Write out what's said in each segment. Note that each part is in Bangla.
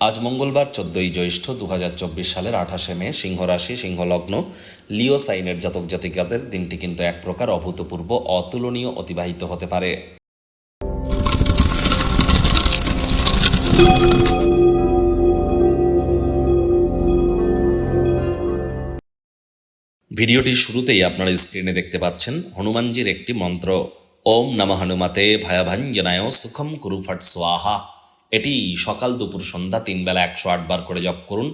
আজ মঙ্গলবার চোদ্দই জ্যৈষ্ঠ দু হাজার চব্বিশ সালের আঠাশে মে সিংহ রাশি সিংহ লিও সাইনের জাতক জাতিকাদের দিনটি কিন্তু এক প্রকার অভূতপূর্ব, অতুলনীয় অতিবাহিত হতে পারে। ভিডিওটির শুরুতেই আপনারা স্ক্রিনে দেখতে পাচ্ছেন হনুমানজির একটি মন্ত্র। ওম নম হনুমাতে ভয়াভাঞ্জনায় সুখম কুরু ফট সোয়াহা এটি সকাল দুপুর সন্ধ্যা তিন বেলা একশো বার করে জপ করুন,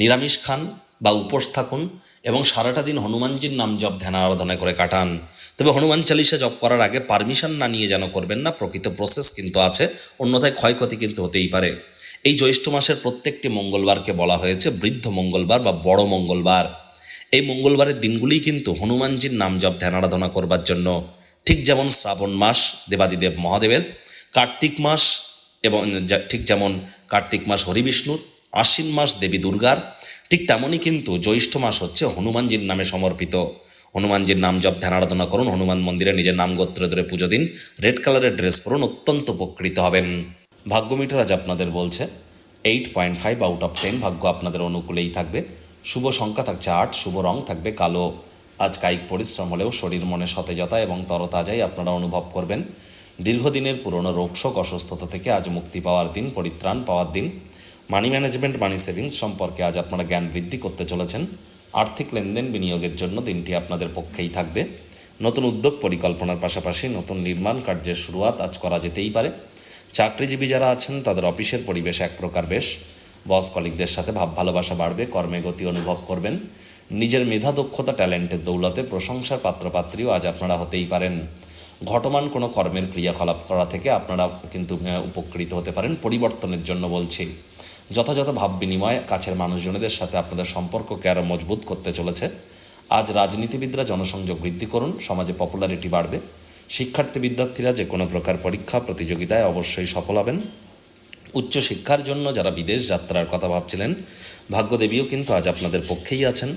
নিরামিষ খান বা উপোস থাকুন এবং সারাটা দিন হনুমানজির নাম জপ ধ্যান আরাধনা করে কাটান। তবে হনুমান চালিসা জপ করার আগে পারমিশন না নিয়ে যেন করবেন না, প্রকৃত প্রসেস কিন্তু আছে, অন্যথায় ক্ষয়ক্ষতি কিন্তু হতেই পারে। এই জ্যৈষ্ঠ মাসের প্রত্যেকটি মঙ্গলবারকে বলা হয়েছে বৃদ্ধ মঙ্গলবার বা বড় মঙ্গলবার। এই মঙ্গলবারের দিনগুলি কিন্তু হনুমানজির নাম জপ ধ্যান আরাধনা করবার জন্য। ঠিক যেমন শ্রাবণ মাস, দেবাদিদেব মহাদেবের কার্তিক মাস এবং ঠিক যেমন কার্তিক মাস হরিবিষ্ণুর, আশ্বিন মাস দেবী দুর্গার, ঠিক তেমনই কিন্তু জ্যৈষ্ঠ মাস হচ্ছে হনুমানজির নামে সমর্পিত। হনুমানজির নাম জপ, ধ্যান, আরাধনা করুন, হনুমান মন্দিরে নিজের নাম গোত্র ধরে পুজো দিন, রেড কালারের ড্রেস পরুন, অত্যন্ত উপকৃত হবেন। ভাগ্য মিটার আজ আপনাদের বলছে eight point five out of ten ভাগ্য আপনাদের অনুকূলেই থাকবে। শুভ সংখ্যা থাকছে আট, শুভ রং থাকবে কালো। আজ কায়িক পরিশ্রম হলেও শরীর মনে সতেজতা এবং তরতাজাই আপনারা অনুভব করবেন। দীর্ঘদিনের পুরনো রোগশোক অসুস্থতা থেকে আজ মুক্তি পাওয়ার দিন, পরিত্রাণ পাওয়ার দিন। মানি ম্যানেজমেন্ট, মানি সেভিংস সম্পর্কে আজ আপনারা জ্ঞান বৃদ্ধি করতে চলেছেন। আর্থিক লেনদেন বিনিয়োগের জন্য দিনটি আপনাদের পক্ষেই থাকবে। নতুন উদ্যোগ পরিকল্পনার পাশাপাশি নতুন নির্মাণ কার্যের শুরুয়াত আজ করা যেতেই পারে। চাকরিজীবী যারা আছেন, তাদের অফিসের পরিবেশ এক প্রকার বেশ। বস কলিকদের সাথে ভাব ভালোবাসা বাড়বে, কর্মে গতি অনুভব করবেন। নিজের মেধা, দক্ষতা, ট্যালেন্টের দৌলতে প্রশংসার পাত্রপাত্রীও আজ আপনারা হতেই পারেন। ঘটমান কোনো কর্মের ক্রিয়াকলাপ করা থেকে আপনারা কিন্তু উপকৃত হতে পারেন। পরিবর্তনের জন্য বলছি, যথাযথ ভাব বিনিময় কাছের মানুষজনদের সাথে আপনাদের সম্পর্ককে আরও মজবুত করতে চলেছে। আজ রাজনীতিবিদরা জনসংযোগ বৃদ্ধি করুন, সমাজে পপুলারিটি বাড়বে। শিক্ষার্থী বিদ্যার্থীরা যে কোনো প্রকার পরীক্ষা, প্রতিযোগিতায় অবশ্যই সফল হবেন। উচ্চশিক্ষার জন্য যারা বিদেশ যাত্রার কথা ভাবছিলেন, ভাগ্যদেবীও কিন্তু আজ আপনাদের পক্ষেই আছেন।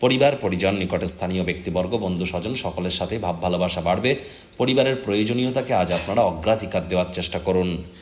পরিবার, পরিজন, নিকটে স্থানীয় ব্যক্তিবর্গ, বন্ধু, স্বজন সকলের সাথে ভাব ভালোবাসা বাড়বে। পরিবারের প্রয়োজনীয়তাকে আজ আপনারা অগ্রাধিকার দেওয়ার চেষ্টা করুন।